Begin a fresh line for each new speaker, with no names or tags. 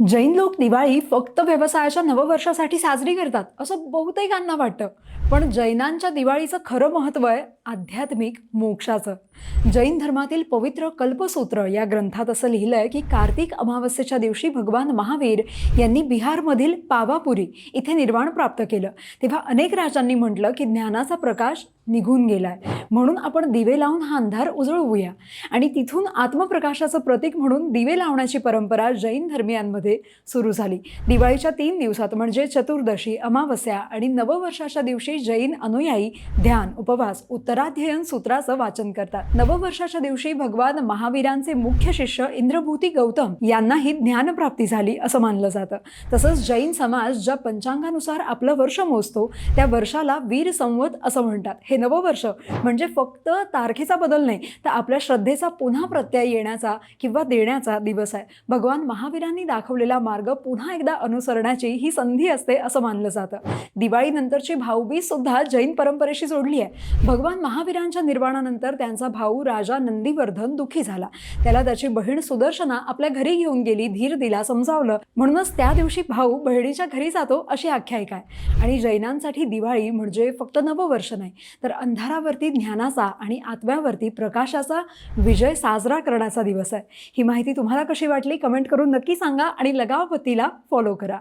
जैन लोक दिवाळी फक्त व्यवसायाच्या नववर्षासाठी साजरी करतात असं बहुतेकांना वाटतं. पण जैनांच्या दिवाळीचं खरं महत्त्व आहे आध्यात्मिक मोक्षाचं. जैन धर्मातील पवित्र कल्पसूत्र या ग्रंथात असं लिहिलंय की कार्तिक अमावस्येच्या दिवशी भगवान महावीर यांनी बिहारमधील पावापुरी इथे निर्वाण प्राप्त केलं. तेव्हा अनेक राजांनी म्हटलं की ज्ञानाचा प्रकाश निघून गेलाय. म्हणून आपण दिवे लावून हा अंधार उजळवूया. आणि तिथून आत्मप्रकाशाचं प्रतीक म्हणून दिवे लावण्याची परंपरा जैन धर्मियांमध्ये सुरू झाली. दिवाळीच्या तीन दिवसात म्हणजे चतुर्दशी अमावस्या आणि नववर्षाच्या दिवशी जैन अनुयायी ध्यान उपवास उत्तराध्ययन सूत्राचं वाचन करतात. नववर्षाच्या दिवशी भगवान महावीरांचे मुख्य शिष्य इंद्रभूती गौतम यांनाही ज्ञानप्राप्ती झाली असं मानलं जातं. तसंच जैन समाज ज्या पंचांगानुसार आपलं वर्ष मोजतो त्या वर्षाला वीर संवत असं म्हणतात. हे नववर्ष म्हणजे म्हणजे फक्त तारखेचा बदल नाही तर आपल्या श्रद्धेचा पुन्हा प्रत्यय येण्याचा किंवा देण्याचा दिवस आहे. भगवान महावीरांनी दाखवलेला मार्ग पुन्हा एकदा अनुसरण्याची ही संधी असते असं मानलं जातं. दिवाळीनंतरची भाऊबीज सुद्धा जैन परंपरेशी जोडली आहे. भगवान महावीरांच्या निर्वाणानंतर त्यांचा भाऊ राजा नंदीवर्धन दुःखी झाला. त्याला त्याची बहीण सुदर्शना आपल्या घरी घेऊन गेली धीर दिला समजावलं. म्हणूनच त्या दिवशी भाऊ बहिणीच्या घरी जातो अशी आख्यायिका आहे. आणि जैनांसाठी दिवाळी म्हणजे फक्त नववर्ष नाही तर अंधारावरती ज्ञानाचा आणि आत्म्यावरती प्रकाशाचा विजय साजरा करण्याचा दिवस आहे. ही माहिती तुम्हाला कशी वाटली? कमेंट करून नक्की सांगा आणि लगावपतीला फॉलो करा.